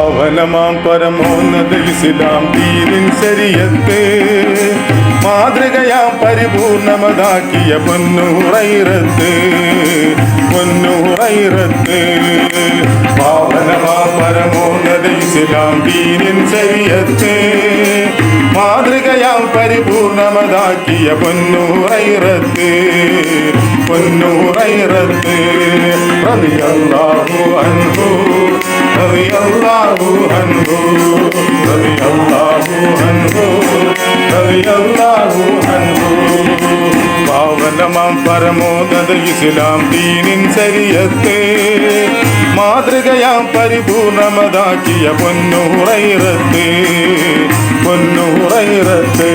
അവനമാം പരമോന്നത ഇസ്ലാം ദീനിൻ ശരിയത്ത് മാതൃകയാം പരിപൂർണമതാക്കിയ പൊന്നുറൈറത്ത് പൊന്നുറൈറത്ത് പാവനമാം പരമോന്നത ഇസ്ലാം ദീനിൻ ശരിയത്ത് മാതൃകയാം പരിപൂർണമതാക്കിയ പൊന്നുറൈറത്ത് പൊന്നുറൈറത്ത് റളിയല്ലാഹു അൻഹു റളിയല്ലാഹു الله عنه അൻഹു الله عنه പാവനമാം പരമോന്നത ഇസ്ലാം ദീനിൻ ശരിയത്ത് മാതൃകയാം പരിപൂർണമതാക്കിയ പൊന്നുറൈറത്ത് പൊന്നുറൈറത്ത്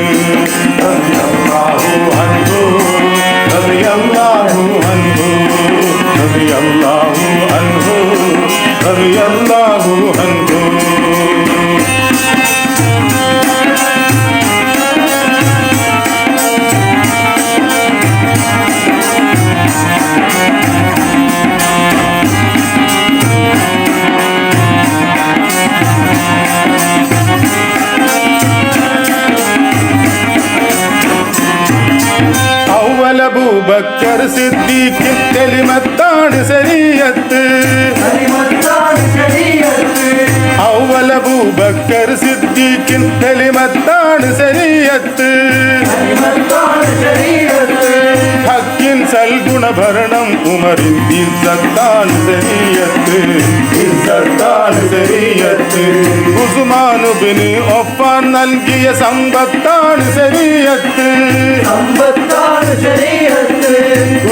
அக்கர் சித்திக்கு தெளிமத்தாடு சரியத்து. அவ்வள பூபக்கர் சித்திக்கின் தெளிமத்தாடு சரியத்து. ஹக்கின் சல்குணபரணம் உமரின் சத்தான் சரியத்து. ശരീയത്ത് ഉസ്മാനുബിന് ഒപ്പാൻ നൽകിയ സമ്പത്താണ് ശരീരത്ത്.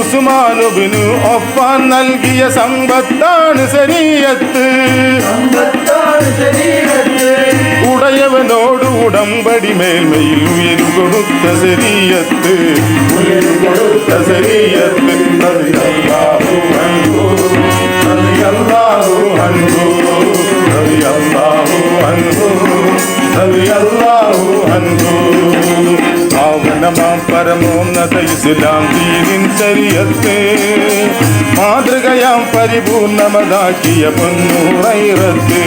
ഉസ്മാനുബിന് ഒപ്പാൻ നൽകിയ സമ്പത്താണ് ശരീരത്ത്. ഉടയവനോട് ഉടമ്പടി മേൽമയിൽ ഉയരു കൊടുത്ത ശരീരത്ത്. ഉയരു കൊടുത്ത ശരീരത്ത്. உயர்த்தே மாதృగயாம் பரிபூர்ணமதாக்கிய பொன்னூரை ரத்து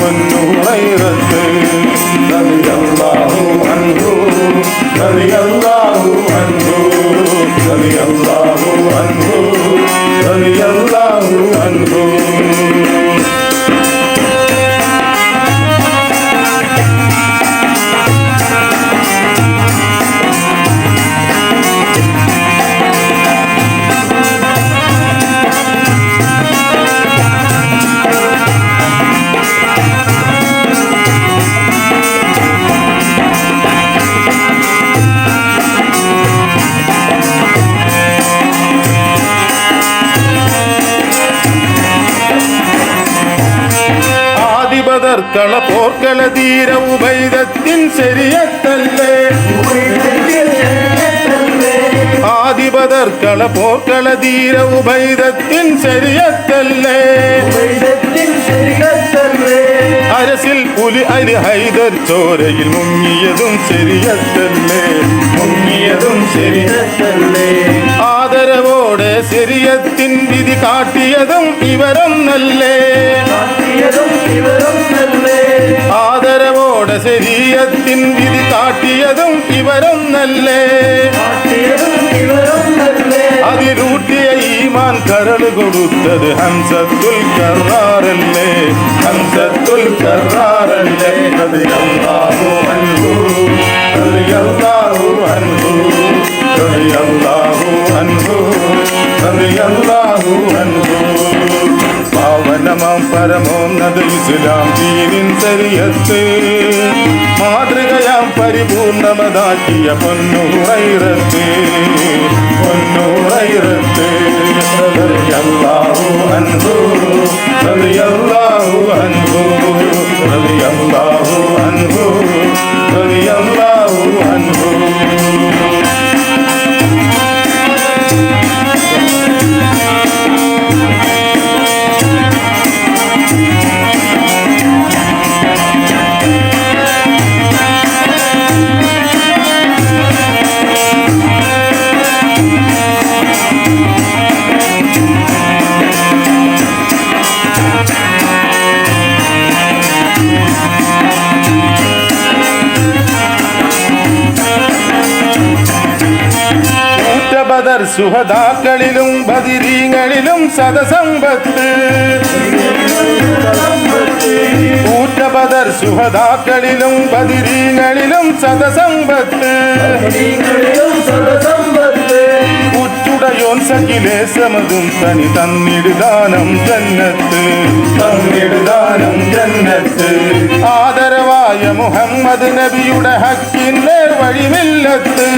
பொன்னூரை ரத்து நபி அல்லாஹு கள போர்க்கள தீர உபைதத்தின் செரியத்தல்லே ஆதிபதர் கள போர்க்கள தீர உபைதத்தின் செரியத்தல்லே அரசில் புலி அலி ஹைதர் சோரையில் முங்கியதும் சரியத்தல்லே முங்கியதும் சரியத்தல்லே ஆதரவோட சரியத்தின் விதி காட்டியதும் இவரும் நல்லே. ആദരവോടെ ശരീരത്തിൻ വിധി കാട്ടിയതും ഇവരൊന്നല്ലേ അതിലൂട്ടിയ ഈമാൻ കരൾ കൊടുത്തത് ഹംസത്തുൽ കറാറല്ലേ ഹംസത്തുൽ കറാറല്ലേ റളിയല്ലാഹു അൻഹു. റളിയല്ലാഹു അൻഹു. റളിയല്ലാഹു അൻഹു. അത് അൻഹു പരമോന്നത ഇസ്ലാം ദീനിൻ ശരിയത്ത് മാതൃകയാം പരിപൂർണമതാക്കിയ പൊന്നുറൈറത്ത്. സുഹതാക്കളിലും ബദിരീങ്ങളിലും സദസമ്പത്ത്. ഊറ്റബദർ സുഹദാക്കളിലും ബദിരീങ്ങളിലും സദസമ്പത്ത്. ഉറ്റുടയോൻ സകിലേശമതും തനി തന്നിടുദാനം ജന്നത്ത് തന്നിടുദാനം ജന്നത്ത്. ആദരവായ മുഹമ്മദ് നബിയുടെ ഹക്കിന്നേർ വഴിമില്ലത്ത്.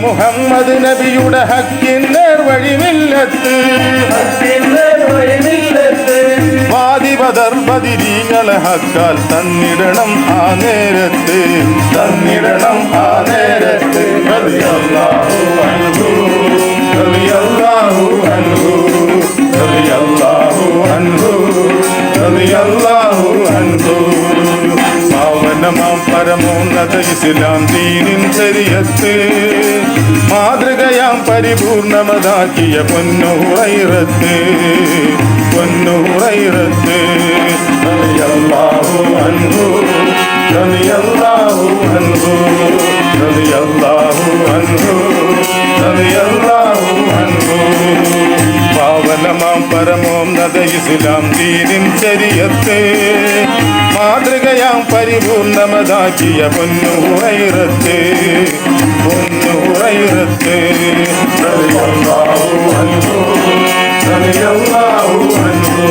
മുഹമ്മദ് നബിയുടെ ഹക്കിന്നേർ വഴിമില്ലത്ത് വാദിപദർ ബദിരീങ്ങളെ ഹക്കാൽ തന്നിടണം ആ നേരത്ത്. തന്നിടണം ആ നേരത്ത്. ഇസ്ലാം ദീനിൻ ശരിയത്ത് മാതൃകയാം പരിപൂർണമതാക്കിയ പൊന്നുറൈറത്ത് പൊന്നുറൈറത്ത് റളിയല്ലാഹു അൻഹു റളിയല്ലാഹു അൻഹു റളിയല്ലാഹു അൻഹു റളിയല്ലാഹു അൻഹു പാവനമാം പരമോന്നത ഇസ്ലാം ദീനിൻ ശരിയത്ത് മാതൃകയാം മുഹമ്മദാക്കിയ പൊന്നു ഹുറൈറത്ത് പൊന്നു ഹുറൈറത്ത് റളിയല്ലാഹു അൻഹു റളിയല്ലാഹു അൻഹു